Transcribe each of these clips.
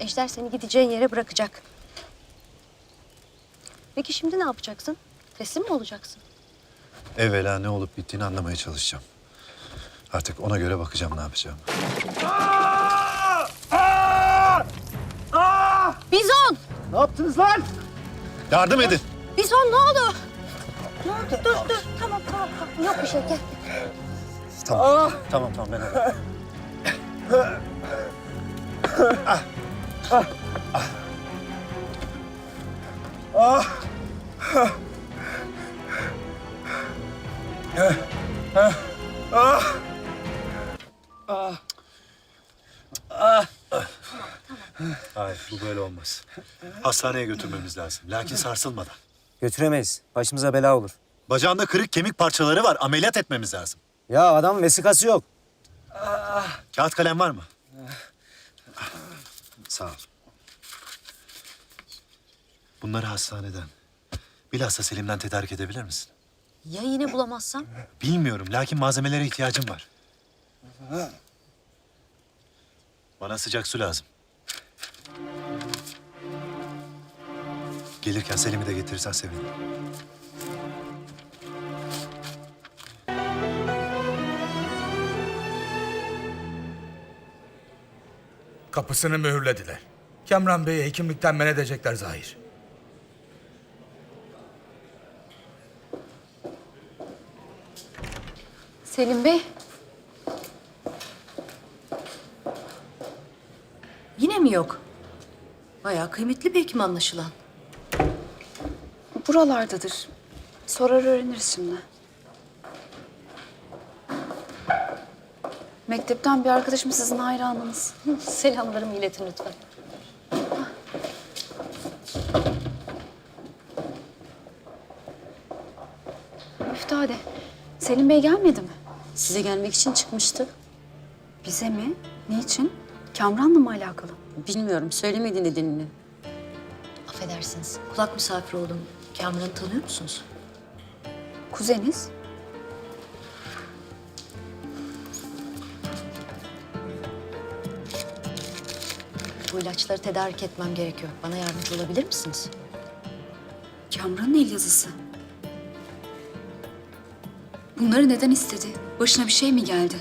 Ejder seni gideceğin yere bırakacak. Peki şimdi ne yapacaksın? Teslim mi olacaksın? Evvela ne olup bittiğini anlamaya çalışacağım. Artık ona göre bakacağım ne yapacağım. Bizon! Ne yaptınız lan? Yardım edin. Bizon ne oldu? Ne oldu? Dur dur. Tamam tamam. tamam. Yok bir şey gel. Tamam. Tamam tamam ben alırım. Hayır bu böyle olmaz. Hastaneye götürmemiz lazım. Lakin sarsılmadan. Götüremeyiz. Başımıza bela olur. Bacağında kırık kemik parçaları var. Ameliyat etmemiz lazım. Ya adamın vesikası yok. Kağıt kalem var mı? Sağ ol. Bunları hastaneden, bilhassa Selim'den tedarik edebilir misin? Ya yine bulamazsam? Bilmiyorum, lakin malzemelere ihtiyacım var. Bana sıcak su lazım. Gelirken Selim'i de getirirsen sevinirim. Kapısını mühürlediler. Kemran Bey'i hekimlikten men edecekler zahir. Selim Bey. Yine mi yok? Bayağı kıymetli bir hekim anlaşılan. Buralardadır. Sorar öğreniriz şimdi. Mektepten bir arkadaşım sizin hayranınız. Selamlarımı iletin lütfen. Müftade. Selim Bey gelmedi mi? Size gelmek için çıkmıştı. Bize mi? Niçin? Kamran'la mı alakalı? Bilmiyorum, söylemedi nedenini. Affedersiniz. Kulak misafiri oldum. Kamran'ı tanıyor musunuz? Kuzeniz. İlaçları tedarik etmem gerekiyor. Bana yardımcı olabilir misiniz? Kamran'ın el yazısı. Bunları neden istedi? Başına bir şey mi geldi?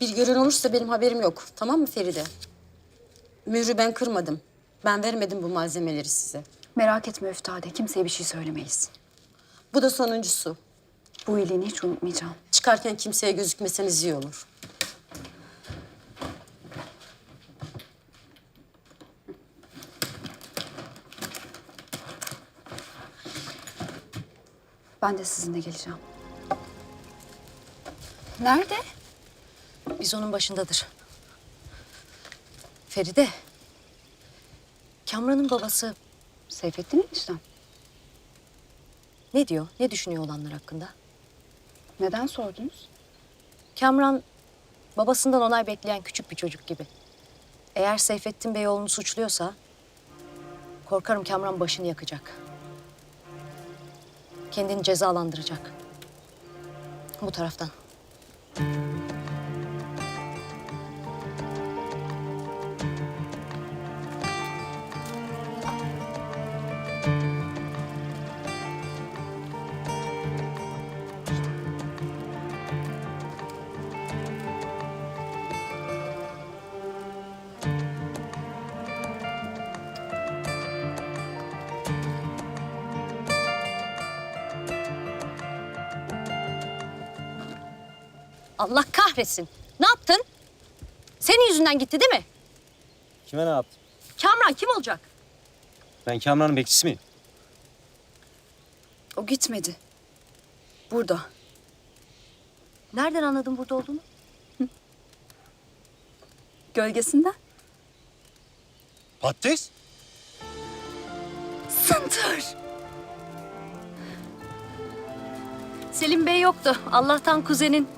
Bir gören olursa benim haberim yok. Tamam mı Feride? Mührü ben kırmadım. Ben vermedim bu malzemeleri size. Merak etme Üftade. Kimseye bir şey söylemeyiz. Bu da sonuncusu. Bu iyiliğini hiç unutmayacağım. Çıkarken kimseye gözükmeseniz iyi olur. Ben de sizinle geleceğim. Nerede? Biz onun başındadır. Feride. Kamran'ın babası Seyfettin eniştem. ne diyor? Ne düşünüyor olanlar hakkında? Neden sordunuz? Kamran babasından onay bekleyen küçük bir çocuk gibi. Eğer Seyfettin Bey oğlunu suçluyorsa korkarım Kamran başını yakacak. Kendini cezalandıracak. Bu taraftan. Allah kahretsin. Ne yaptın? Senin yüzünden gitti değil mi? Kime ne yaptım? Kamran kim olacak? Ben Kamran'ın bekçisi miyim? O gitmedi. Burada. Nereden anladın burada olduğunu? Gölgesinden. Patates? Sıntır. Selim Bey yoktu. Allah'tan kuzenin.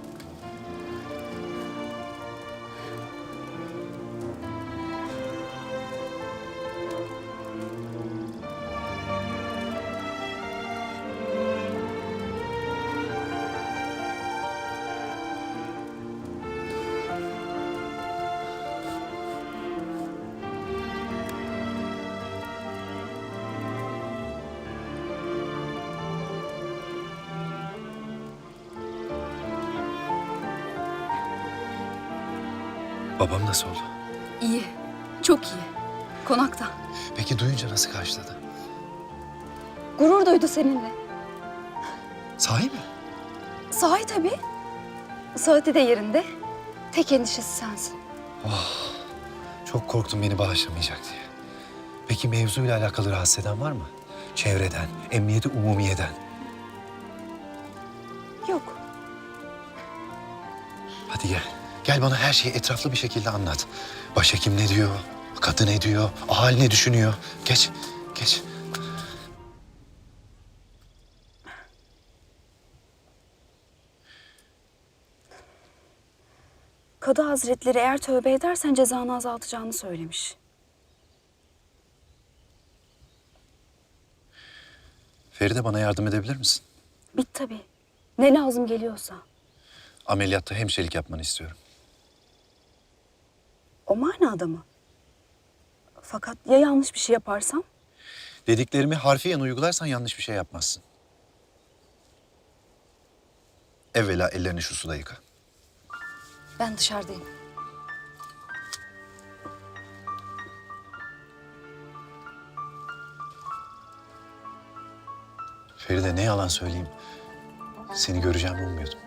Babam nasıl oldu? İyi. Çok iyi. Konakta. Peki duyunca nasıl karşıladı? Gurur duydu seninle. Sahi mi? Sahi tabii. Saati de yerinde. Tek endişesi sensin. Çok korktum beni bağışlamayacak diye. Peki mevzuyla alakalı rahatsız eden var mı? Çevreden, emniyeti umumiyeden. Yok. Hadi gel. Gel bana her şeyi etraflı bir şekilde anlat. Başhekim ne diyor? Kadın ne diyor? Ahali ne düşünüyor? Geç, geç. Kadı Hazretleri eğer tövbe edersen cezanı azaltacağını söylemiş. Feride bana yardım edebilir misin? Bit tabii. Ne lazım geliyorsa. Ameliyatta hemşirelik yapmanı istiyorum. O manada mı? Fakat ya yanlış bir şey yaparsam? Dediklerimi harfiyen uygularsan yanlış bir şey yapmazsın. Evvela ellerini şu suda yıka. Ben dışarıdayım. Feride ne yalan söyleyeyim. Seni göreceğimi ummuyordum.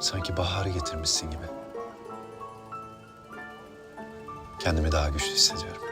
Sanki baharı getirmişsin gibi. Kendimi daha güçlü hissediyorum.